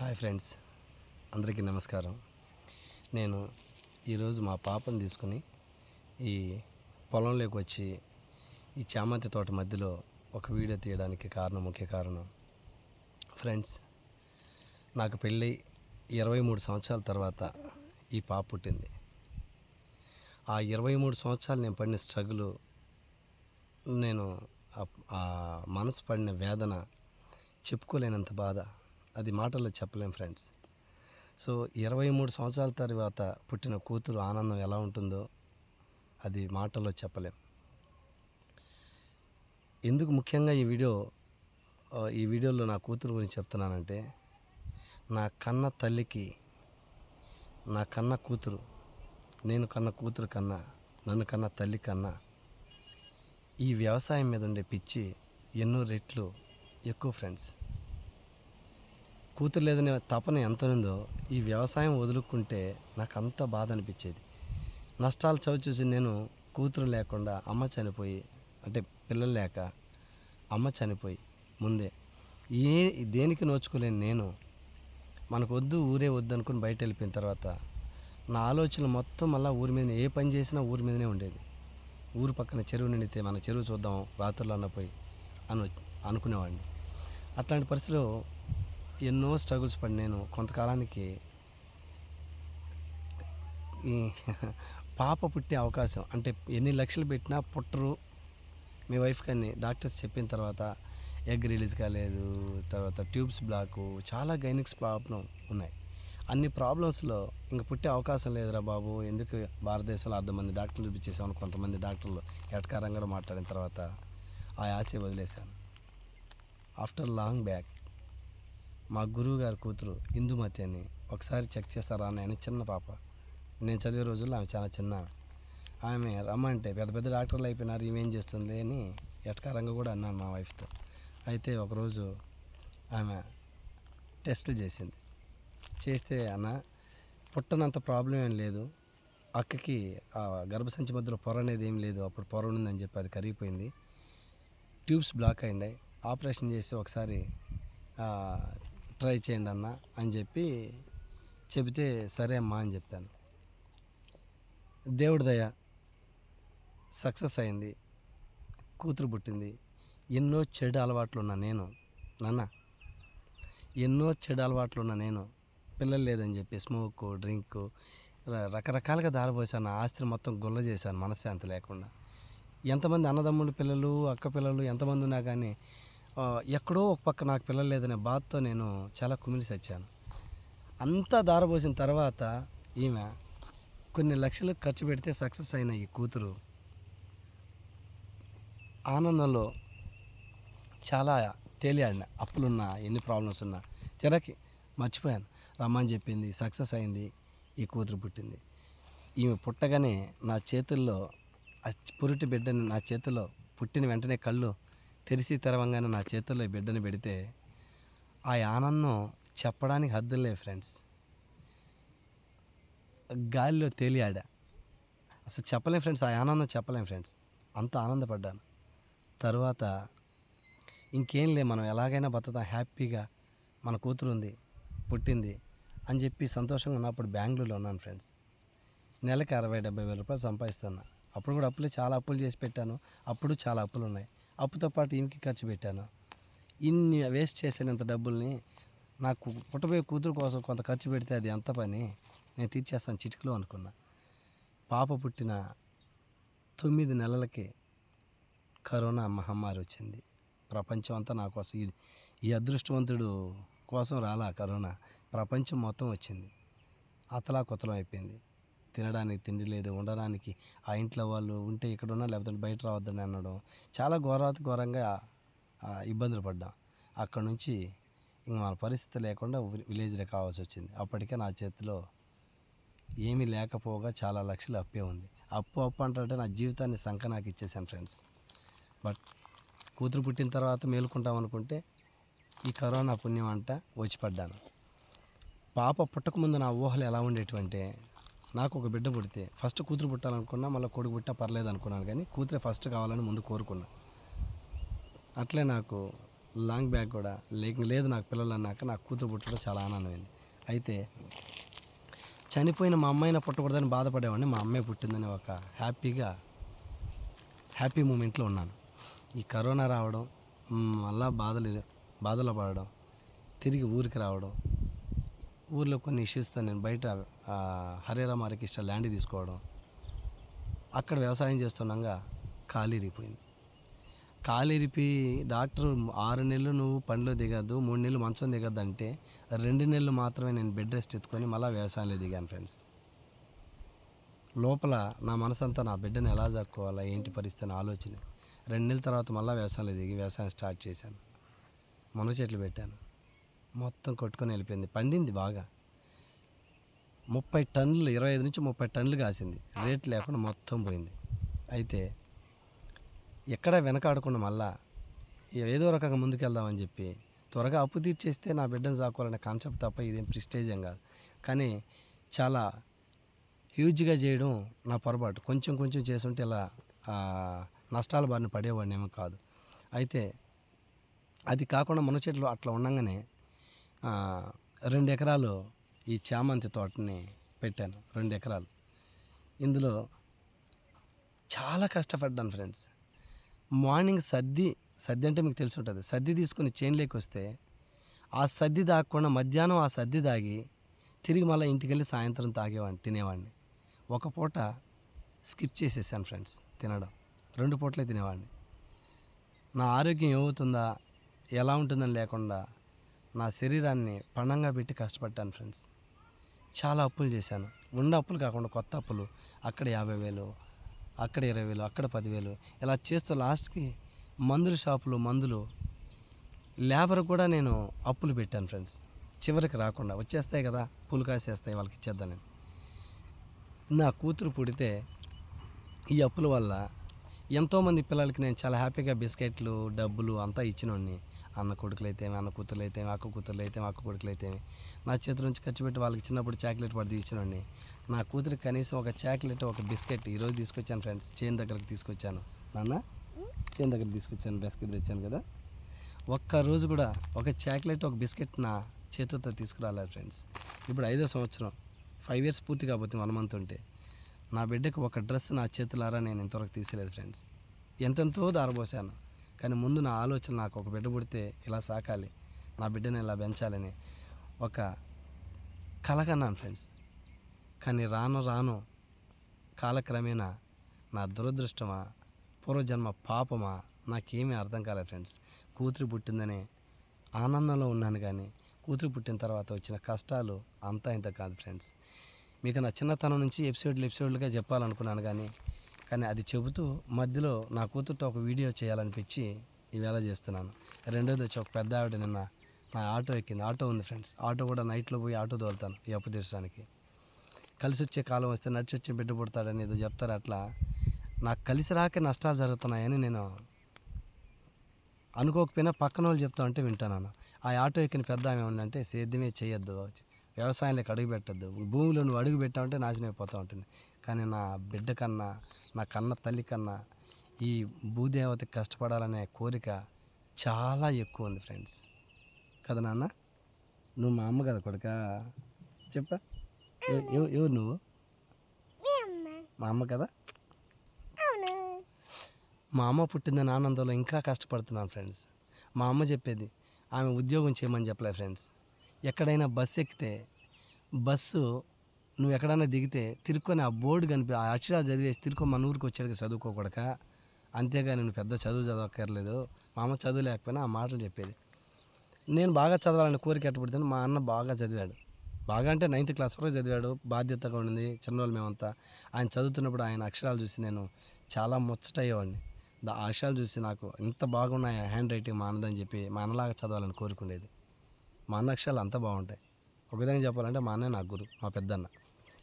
Hi friends అందరికీ నమస్కారం. నేను ఈరోజు మా పాపను తీసుకుని ఈ పొలంలోకి వచ్చి ఈ చామంతి తోట మధ్యలో ఒక వీడియో తీయడానికి కారణం ముఖ్య కారణం. ఫ్రెండ్స్ నాకు పెళ్ళి ఇరవై మూడు సంవత్సరాల తర్వాత ఈ పాప పుట్టింది. ఆ ఇరవై మూడు సంవత్సరాలు నేను పడిన స్ట్రగుల్ నేను ఆ- ఆ మనసు పడిన వేదన చెప్పుకోలేనంత బాధ. అది మాటల్లో చెప్పలేం ఫ్రెండ్స్. సో ఇరవై మూడు సంవత్సరాల తర్వాత పుట్టిన కూతురు ఆనందం ఎలా ఉంటుందో అది మాటల్లో చెప్పలేం. ఎందుకు ముఖ్యంగా ఈ వీడియో ఈ వీడియోలో నా కూతురు గురించి చెప్తున్నానంటే నా కన్న తల్లికి నా కన్న కూతురు నేను కన్న కూతురు కన్నా నన్ను కన్న తల్లి కన్నా ఈ వ్యవసాయం మీద ఉండే పిచ్చి ఎన్నో రెట్లు ఎక్కువ ఫ్రెండ్స్. కూతురు లేదనే తపన ఎంత ఉందో ఈ వ్యవసాయం వదులుకుంటే నాకు అంత బాధ అనిపించేది నష్టాలు చవి చూసి నేను కూతురు లేకుండా అమ్మ చనిపోయి అంటే పిల్లలు లేక అమ్మ చనిపోయి ముందే. ఏ దేనికి నోచుకోలేని నేను? మనకు వద్దు ఊరే వద్దు అనుకుని బయట వెళ్ళిపోయిన తర్వాత నా ఆలోచనలు మొత్తం మళ్ళీ ఊరి మీద ఏ పని చేసినా ఊరి మీదనే ఉండేది. ఊరు పక్కన చెరువు నిండితే మన చెరువు చూద్దాం రాత్రులు అన్న పోయి అని అనుకునేవాడిని. అట్లాంటి పరిస్థితిలో ఎన్నో స్ట్రగుల్స్ పడి నేను కొంతకాలానికి ఈ పాప పుట్టే అవకాశం. అంటే ఎన్ని లక్షలు పెట్టినా పుట్టరు. మీ వైఫ్ కానీ డాక్టర్స్ చెప్పిన తర్వాత ఎగ్ రిలీజ్ కాలేదు. తర్వాత ట్యూబ్స్ బ్లాకు చాలా గైనిక్స్ ప్రాబ్లం ఉన్నాయి. అన్ని ప్రాబ్లమ్స్లో ఇంక పుట్టే అవకాశం లేదురా బాబు. ఎందుకు భారతదేశంలో అర్ధ మంది డాక్టర్లు చూపించేసామని కొంతమంది డాక్టర్లు ఎటకారంగా మాట్లాడిన తర్వాత ఆ ఆశ వదిలేశాను. ఆఫ్టర్ లాంగ్ బ్యాక్ మా గురువు గారి కూతురు ఇందుమతి అని ఒకసారి చెక్ చేస్తారా అని చిన్న పాప. నేను చదివే రోజుల్లో ఆమె చాలా చిన్న ఆమె రమ్మంటే పెద్ద పెద్ద డాక్టర్లు అయిపోయినారు ఈమెం చేస్తుంది అని ఎటకారంగా కూడా అన్నాను మా వైఫ్తో అయితే ఒకరోజు ఆమె టెస్టులు చేసింది. చేస్తే అన్న పుట్టనంత ప్రాబ్లం ఏం లేదు. అక్కకి ఆ గర్భసంచి మధ్యలో పొర అనేది ఏం లేదు అప్పుడు పొర ఉందని చెప్పి అది కరిగిపోయింది. ట్యూబ్స్ బ్లాక్ అయ్యాయి ఆపరేషన్ చేసి ఒకసారి ట్రై చేయండి అన్న అని చెప్పి చెబితే సరే అమ్మా అని చెప్పాను. దేవుడి దయ సక్సెస్ అయింది కూతురు పుట్టింది. ఎన్నో చెడు అలవాట్లు ఉన్నా నేను నాన్న ఎన్నో చెడు అలవాట్లు ఉన్నా నేను పిల్లలు లేదని చెప్పి స్మోక్ డ్రింక్ రకరకాలుగా దారిపోసాను ఆస్తిని మొత్తం గుల్ల చేశాను మనశ్శాంతి లేకుండా. ఎంతమంది అన్నదమ్ముడు పిల్లలు అక్క పిల్లలు ఎంతమంది ఉన్నా కానీ ఎక్కడో ఒక పక్క నాకు పిల్లలు లేదనే బాధతో నేను చాలా కుమిలి చచ్చాను. అంతా దారబోసిన తర్వాత ఈమె కొన్ని లక్షలు ఖర్చు పెడితే సక్సెస్ అయిన ఈ కూతురు ఆనందంలో చాలా తేలియాడిన అప్పులున్నా ఎన్ని ప్రాబ్లమ్స్ ఉన్నా తిరకి మర్చిపోయాను. రమ్మని చెప్పింది సక్సెస్ అయింది ఈ కూతురు పుట్టింది. ఈమె పుట్టగానే నా చేతుల్లో పురిటి బిడ్డని నా చేతిలో పుట్టిన వెంటనే కళ్ళు తెరిసి తెరవంగానే నా చేతుల్లో బిడ్డను పెడితే ఆ ఆనందం చెప్పడానికి హద్దులే ఫ్రెండ్స్. గాలిలో తేలియాడా అసలు చెప్పలేం ఫ్రెండ్స్ ఆ ఆనందం చెప్పలేం ఫ్రెండ్స్. అంత ఆనందపడ్డాను. తర్వాత ఇంకేం లే మనం ఎలాగైనా బతుకుతాం హ్యాపీగా మన కూతురు ఉంది పుట్టింది అని చెప్పి సంతోషంగా ఉన్నప్పుడు బెంగళూరులో ఉన్నాను ఫ్రెండ్స్. నెలకి అరవై డెబ్బై వేల రూపాయలు సంపాదిస్తాను అప్పుడు కూడా అప్పులు చాలా అప్పులు చేసి పెట్టాను. అప్పుడు చాలా అప్పులు ఉన్నాయి. అప్పుతో పాటు ఇంటికి ఖర్చు పెట్టాను. ఇన్ని వేస్ట్ చేసినంత డబ్బుల్ని నాకు పుట్టబోయే కూతురు కోసం కొంత ఖర్చు పెడితే అది ఎంత పని? నేను తీర్చేస్తాను చిటికలో అనుకున్నా. పాప పుట్టిన తొమ్మిది నెలలకి కరోనా మహమ్మారి వచ్చింది. ప్రపంచం అంతా నా కోసం ఇది. ఈ అదృష్టవంతుడు కోసం రాలా కరోనా. ప్రపంచం మొత్తం వచ్చింది. అతలా కొత్తలం అయిపోయింది. తినడానికి తిండి లేదు ఉండడానికి ఆ ఇంట్లో వాళ్ళు ఉంటే ఇక్కడ ఉన్నా లేకపోతే బయట రావద్దని అనడం. చాలా ఘోరాతి ఘోరంగా ఇబ్బందులు పడ్డాం. అక్కడ నుంచి ఇంక మన పరిస్థితి లేకుండా విలేజ్లో కావాల్సి వచ్చింది. అప్పటికే నా చేతిలో ఏమీ లేకపోగా చాలా లక్షలు అప్పే ఉంది. అప్పు అప్పు అంటే నా జీవితాన్ని సంఖ నాకు ఇచ్చేసాను ఫ్రెండ్స్. బట్ కూతురు పుట్టిన తర్వాత మేలుకుంటాం అనుకుంటే ఈ కరోనా పుణ్యం అంట వచ్చి పడ్డాను. పాప పుట్టకముందు నా ఊహలు ఎలా ఉండేటువంటి నాకు ఒక బిడ్డ పుడితే ఫస్ట్ కూతురు పుట్టాలనుకున్నా మళ్ళీ కొడుకు పుట్టినా పర్లేదు అనుకున్నాను కానీ కూతురే ఫస్ట్ కావాలని ముందు కోరుకున్నా. అట్లే నాకు లాంగ్ బ్యాగ్ కూడా లేక లేదు నాకు పిల్లలు అన్నాక నాకు కూతురు పుట్టడం చాలా ఆనందమైంది. అయితే చనిపోయిన మా అమ్మాయిని పుట్టకూడదని బాధపడేవాడిని మా అమ్మాయి పుట్టిందని ఒక హ్యాపీగా హ్యాపీ మూమెంట్లో ఉన్నాను. ఈ కరోనా రావడం మళ్ళా బాధలు బాధలు పడడం తిరిగి ఊరికి రావడం ఊర్లో కొన్ని ఇష్యూస్తో నేను బయట హరేరామ హరికృష్ణ ల్యాండ్ తీసుకోవడం. అక్కడ వ్యవసాయం చేస్తుండగా కాలిరిపోయింది. ఇరిగిపోయింది డాక్టర్ ఆరు నెలలు నువ్వు పనిలో దిగద్దు మూడు నెలలు మంచం దిగద్దు అంటే రెండు నెలలు మాత్రమే నేను బెడ్ రెస్ట్ ఎత్తుకొని మళ్ళీ వ్యవసాయంలో దిగాను ఫ్రెండ్స్. లోపల నా మనసంతా నా బిడ్డను ఎలా చక్కుకోవాలా ఏంటి పరిస్థితి అని ఆలోచన. రెండు నెలల తర్వాత మళ్ళీ వ్యవసాయంలో దిగి వ్యవసాయం స్టార్ట్ చేశాను. మునగ చెట్లు పెట్టాను. మొత్తం కొట్టుకొని వెళ్ళిపోయింది. పండింది బాగా. ముప్పై టన్నులు ఇరవై ఐదు నుంచి ముప్పై టన్నులు కాసింది. రేట్ లేకుండా మొత్తం పోయింది. అయితే ఎక్కడ వెనకాడకుండా మళ్ళా ఏదో రకంగా ముందుకెళ్దామని చెప్పి త్వరగా అప్పు తీర్చేస్తే నా బిడ్డను సాకోవాలనే కాన్సెప్ట్ తప్ప ఇదేం ప్రిస్టేజ్ కాదు. కానీ చాలా హ్యూజ్గా చేయడం నా పొరపాటు. కొంచెం కొంచెం చేసుంటే ఇలా నష్టాల బారిన పడేవాడిని ఏమో కాదు. అయితే అది కాకుండా మన చెట్లు అట్లా ఉండగానే రెండు ఎకరాలు ఈ చామంతి తోటని పెట్టాను రెండు ఎకరాలు. ఇందులో చాలా కష్టపడ్డాను ఫ్రెండ్స్. మార్నింగ్ సద్ది సద్ది అంటే మీకు తెలిసి ఉంటుంది. సద్ది తీసుకుని చైన్లోకి వస్తే ఆ సద్ది దాక్కుండా మధ్యాహ్నం ఆ సద్ది దాగి తిరిగి మళ్ళీ ఇంటికి వెళ్ళి సాయంత్రం తాగేవాడిని తినేవాడిని. ఒక పూట స్కిప్ చేసేసాను ఫ్రెండ్స్ తినడం. రెండు పూటలే తినేవాడిని. నా ఆరోగ్యం ఏమవుతుందా ఎలా ఉంటుందని లేకుండా నా శరీరాన్ని పణంగా పెట్టి కష్టపడ్డాను ఫ్రెండ్స్. చాలా అప్పులు చేశాను. ఉన్న అప్పులు కాకుండా కొత్త అప్పులు. అక్కడ యాభై వేలు అక్కడ ఇరవై వేలు అక్కడ పదివేలు ఇలా చేస్తూ లాస్ట్కి మందుల షాపులు మందులు లేబర్ కూడా నేను అప్పులు పెట్టాను ఫ్రెండ్స్. చివరికి రాకుండా వచ్చేస్తాయి కదా పూలు కాసేస్తాయి వాళ్ళకి ఇచ్చేద్దానని నా కూతురు పుడితే ఈ అప్పుల వల్ల ఎంతోమంది పిల్లలకి నేను చాలా హ్యాపీగా బిస్కెట్లు డబ్బులు అంతా ఇచ్చినోడిని అన్న కొడుకులు అయితేమి అన్న కూతుర్లు అయితేమి అక్క కూతుర్లు అయితేమి అక్క కొడుకులు అయితేమి నా చేతి నుంచి ఖర్చు పెట్టి వాళ్ళకి చిన్నప్పుడు చాక్లెట్ పడి ఇచ్చినోడిని నా కూతురికి కనీసం ఒక చాక్లెట్ ఒక బిస్కెట్ ఈరోజు తీసుకొచ్చాను ఫ్రెండ్స్. చేను దగ్గరకు తీసుకొచ్చాను. నాన్న చేను దగ్గర తీసుకొచ్చాను బిస్కెట్ తెచ్చాను కదా. ఒక్క రోజు కూడా ఒక చాక్లెట్ ఒక బిస్కెట్ నా చేతితో తీసుకురాలేదు ఫ్రెండ్స్. ఇప్పుడు ఐదో సంవత్సరం. ఫైవ్ ఇయర్స్ పూర్తి కాబోతుంది వన్ మంత్ ఉంటే. నా బిడ్డకు ఒక డ్రెస్ నా చేతులారా నేను ఇంతవరకు తీసేలేదు ఫ్రెండ్స్. ఎంతెంతో దారబోసాను. కానీ ముందు నా ఆలోచన నాకు ఒక బిడ్డ పుడితే ఇలా సాకాలి నా బిడ్డని ఇలా పెంచాలని ఒక కలగన్నాను ఫ్రెండ్స్ కానీ రాను రాను కాలక్రమేణా నా దురదృష్టమా పూర్వజన్మ పాపమా నాకేమీ అర్థం కాలేదు ఫ్రెండ్స్ కూతురు పుట్టిందనే ఆనందంలో ఉన్నాను కానీ కూతురు పుట్టిన తర్వాత వచ్చిన కష్టాలు అంతా ఇంత కాదు ఫ్రెండ్స్ మీకు నా చిన్నతనం నుంచి ఎపిసోడ్లు ఎపిసోడ్లుగా చెప్పాలనుకున్నాను కానీ కానీ అది చెబుతూ మధ్యలో నా కూతురుతో ఒక వీడియో చేయాలనిపించి ఈవేళ చేస్తున్నాను. రెండోది వచ్చి ఒక పెద్ద ఆవిడ నిన్న నా ఆటో ఎక్కింది. ఆటో ఉంది ఫ్రెండ్స్. ఆటో కూడా నైట్లో పోయి ఆటో తోలుతాను ఈ అప్పు తీర్చడానికి. కలిసి వచ్చే కాలం వస్తే నడిచి వచ్చి బిడ్డ పుడతాడని ఏదో చెప్తారు అట్లా. నాకు కలిసి రాక నష్టాలు జరుగుతున్నాయని నేను అనుకోకపోయినా పక్కన వాళ్ళు చెప్తా ఉంటే వింటాను ఆ ఆటో ఎక్కిన పెద్ద ఆమె ఉందంటే సేద్యమే చేయొద్దు వ్యవసాయంలోకి అడుగు పెట్టద్దు. భూమిలో నువ్వు అడుగు పెట్టామంటే నాశనం అయిపోతూ ఉంటుంది. కానీ నా బిడ్డ కన్నా నా కన్న తల్లి కన్నా ఈ భూదేవతకి కష్టపడాలనే కోరిక చాలా ఎక్కువ ఉంది ఫ్రెండ్స్ కదా నాన్న? నువ్వు మా అమ్మ కదా కొడుక? చెప్పా. ఎవ- ఎవ- ఎవరు నువ్వు? మా అమ్మ. కదా? మా అమ్మ పుట్టిందని ఆనందంలో ఇంకా కష్టపడుతున్నాను ఫ్రెండ్స్ మా అమ్మ చెప్పేది ఆమె ఉద్యోగం చేయమని చెప్పలేదు ఫ్రెండ్స్ ఎక్కడైనా బస్సు ఎక్కితే బస్సు నువ్వు ఎక్కడైనా దిగితే తిరుక్కొని ఆ బోర్డు కనిపి ఆ అక్షరాలు చదివేసి తిరుక్కొని మన ఊరికి వచ్చాడు చదువుకోకూడక అంతేగాని నువ్వు పెద్ద చదువు చదవక్కర్లేదు. మా అమ్మ చదువు లేకపోయినా ఆ మాటలు చెప్పేది. నేను బాగా చదవాలని కోరిక ఎట్టబడితే మా అన్న బాగా చదివాడు. బాగా అంటే నైన్త్ క్లాస్ వరకు చదివాడు. బాధ్యతగా ఉండింది చిన్నవాళ్ళు మేమంతా. ఆయన చదువుతున్నప్పుడు ఆయన అక్షరాలు చూసి నేను చాలా ముచ్చటయ్యేవాడిని. ఆ అక్షరాలు చూసి నాకు ఇంత బాగున్నాయి హ్యాండ్ రైటింగ్ మా అన్నదని చెప్పి మా అన్నలాగా చదవాలని కోరుకునేది మా అన్న అక్షరాలు అంతా బాగుంటాయి. ఒక విధంగా చెప్పాలంటే మా అన్న నా గురు మా పెద్దన్న.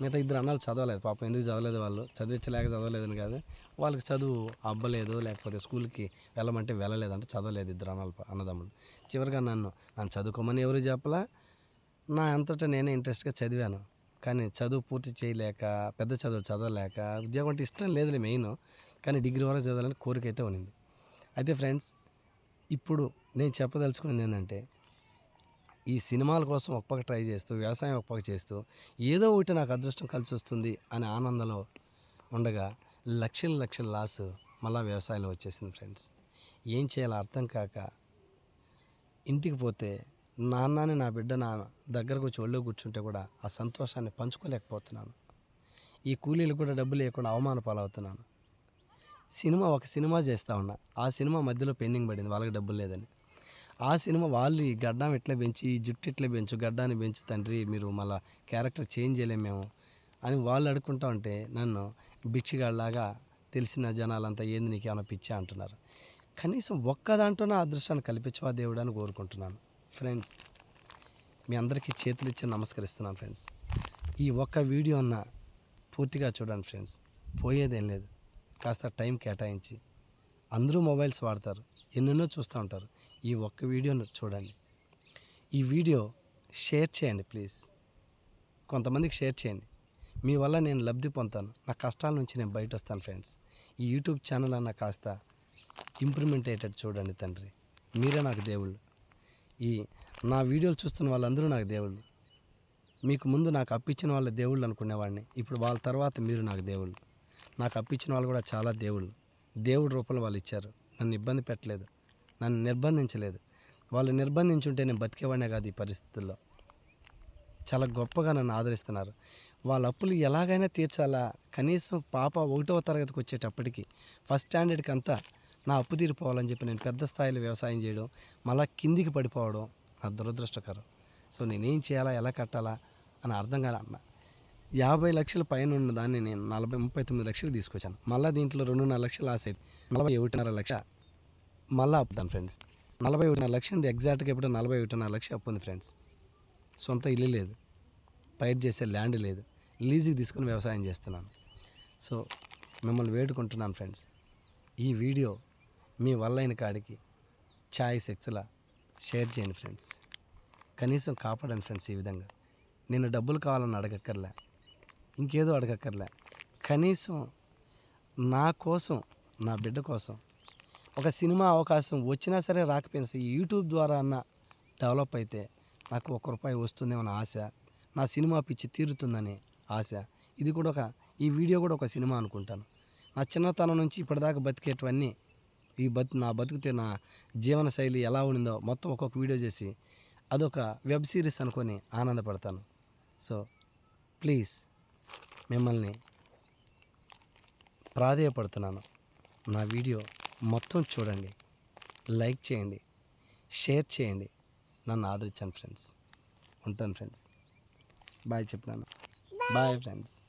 మిగతా ఇద్దరు అన్నాలు చదవలేదు. పాపం ఎందుకు చదవలేదు వాళ్ళు? చదివించలేక చదవలేదని కాదు. వాళ్ళకి చదువు అబ్బలేదు లేకపోతే స్కూల్కి వెళ్ళమంటే వెళ్ళలేదంటే చదవలేదు ఇద్దరు అన్నాలు అన్నదమ్ములు. చివరిగా నన్ను నన్ను చదువుకోమని ఎవరు చెప్పలా? నా అంతటా నేనే ఇంట్రెస్ట్గా చదివాను. కానీ చదువు పూర్తి చేయలేక పెద్ద చదువు చదవలేక ఉద్యోగం అంటే ఇష్టం లేదులే మెయిన్. కానీ డిగ్రీ వరకు చదవాలని కోరిక అయితే ఉన్నింది. అయితే ఫ్రెండ్స్ ఇప్పుడు నేను చెప్పదలుచుకున్నది ఏంటంటే ఈ సినిమాల కోసం ఒక పక్క ట్రై చేస్తూ వ్యవసాయం ఒక పక్క చేస్తూ ఏదో ఒకటి నాకు అదృష్టం కలిసి వస్తుంది అనే ఆనందంలో ఉండగా లక్షల లక్షల లాస్ మళ్ళా వ్యవసాయంలో వచ్చేసింది ఫ్రెండ్స్. ఏం చేయాలో అర్థం కాక ఇంటికి పోతే నాన్నని నా బిడ్డ నా దగ్గరకు వచ్చి ఒళ్ళో కూర్చుంటే కూడా ఆ సంతోషాన్ని పంచుకోలేకపోతున్నాను. ఈ కూలీలు కూడా డబ్బు లేకుండా అవమాన పాలవుతున్నాను. సినిమా ఒక సినిమా చేస్తూ ఉన్నా ఆ సినిమా మధ్యలో పెండింగ్ పడింది వాళ్ళకి డబ్బులు లేదని. ఆ సినిమా వాళ్ళు ఈ గడ్డం ఇట్లా పెంచి ఈ జుట్టు ఇట్లా పెంచు గడ్డాన్ని పెంచు తండ్రి మీరు మళ్ళీ క్యారెక్టర్ చేంజ్ చేయలేము మేము అని వాళ్ళు అడుక్కుంటా ఉంటే నన్ను భిక్షగాళ్ళలాగా తెలిసిన జనాలంతా ఏంది నీకు ఏమైనా పిచ్చా అంటున్నారు. కనీసం ఒక్క దాంట్లో నా అదృష్టాన్ని కల్పించవా దేవుడు అని కోరుకుంటున్నాను. ఫ్రెండ్స్ మీ అందరికీ చేతులు ఇచ్చి నమస్కరిస్తున్నాను ఫ్రెండ్స్. ఈ ఒక్క వీడియో అన్న పూర్తిగా చూడండి ఫ్రెండ్స్. పోయేదేం లేదు. కాస్త టైం కేటాయించి అందరూ మొబైల్స్ వాడతారు. ఎన్నెన్నో చూస్తూ ఉంటారు. ఈ ఒక్క వీడియోను చూడండి. ఈ వీడియో షేర్ చేయండి ప్లీజ్. కొంతమందికి షేర్ చేయండి. మీ వల్ల నేను లబ్ధి పొందుతాను. నా కష్టాల నుంచి నేను బయట వస్తాను ఫ్రెండ్స్. ఈ యూట్యూబ్ ఛానల్ అన్న కాస్త ఇంప్రూవ్మెంట్ అయ్యేటట్టు చూడండి తండ్రి. మీరే నాకు దేవుళ్ళు. ఈ నా వీడియోలు చూస్తున్న వాళ్ళందరూ నాకు దేవుళ్ళు. మీకు ముందు నాకు అప్పించిన వాళ్ళ దేవుళ్ళు అనుకునేవాడిని. ఇప్పుడు వాళ్ళ తర్వాత మీరు నాకు దేవుళ్ళు. నాకు అప్పించిన వాళ్ళు కూడా చాలా దేవుళ్ళు. దేవుడి రూపంలో వాళ్ళు ఇచ్చారు. నన్ను ఇబ్బంది పెట్టలేదు. నన్ను నిర్బంధించలేదు. వాళ్ళు నిర్బంధించుంటే నేను బతికేవాడినే కాదు ఈ పరిస్థితుల్లో. చాలా గొప్పగా నన్ను ఆదరిస్తున్నారు. వాళ్ళ అప్పులు ఎలాగైనా తీర్చాలా? కనీసం పాప ఒకటవ తరగతికి వచ్చేటప్పటికి ఫస్ట్ స్టాండర్డ్కి అంతా నా అప్పు తీరిపోవాలని చెప్పి నేను పెద్ద స్థాయిలో వ్యవసాయం చేయడం మళ్ళా కిందికి పడిపోవడం నా దురదృష్టకరం. సో నేనేం చేయాలా? ఎలా కట్టాలా? అని అర్థం కాలన్న యాభై లక్షల పైన ఉన్న దాన్ని నేను నలభై ముప్పై తొమ్మిది లక్షలు తీసుకొచ్చాను. మళ్ళీ దీంట్లో రెండున్నర లక్షలు ఆసేది అయింది. నలభై ఒకటిన్నర లక్ష మళ్ళీ అప్పుతాను ఫ్రెండ్స్. నలభై ఒకటిన్నర లక్ష ఉంది. ఎగ్జాక్ట్గా ఇప్పుడు నలభై ఒకటిన్నర లక్ష అప్పు ఉంది ఫ్రెండ్స్. సొంత ఇల్లు లేదు. పైరు చేసే ల్యాండ్ లేదు. లీజుకి తీసుకుని వ్యవసాయం చేస్తున్నాను. సో మిమ్మల్ని వేడుకుంటున్నాను ఫ్రెండ్స్. ఈ వీడియో మీ వల్ల అయిన కాడికి ఛాయ్ సెక్స్లా షేర్ చేయండి ఫ్రెండ్స్. కనీసం కాపాడండి ఫ్రెండ్స్ ఈ విధంగా. నేను డబ్బులు కావాలని అడగక్కర్లే. ఇంకేదో అడగక్కర్లే. కనీసం నా కోసం నా బిడ్డ కోసం ఒక సినిమా అవకాశం వచ్చినా సరే రాకపోయినా సరే యూట్యూబ్ ద్వారా అన్న డెవలప్ అయితే నాకు ఒక రూపాయి వస్తుందేమో అన్న ఆశ. నా సినిమా పిచ్చి తీరుతుందని ఆశ. ఇది కూడా ఒక ఈ వీడియో కూడా ఒక సినిమా అనుకుంటాను. నా చిన్నతనం నుంచి ఇప్పటిదాకా బతికేటివన్నీ ఈ బతు నా బతుకుతే నా జీవన శైలి ఎలా ఉండిందో మొత్తం ఒక్కొక్క వీడియో చేసి అదొక వెబ్ సిరీస్ అనుకొని ఆనందపడతాను. సో ప్లీజ్ మిమ్మల్ని ప్రాధేయపడుతున్నాను. నా వీడియో మొత్తం చూడండి. లైక్ చేయండి. షేర్ చేయండి. నన్ను ఆదరించండి ఫ్రెండ్స్. ఉంటాను ఫ్రెండ్స్. బాయ్ చెప్పినాను బాయ్. ఫ్రెండ్స్.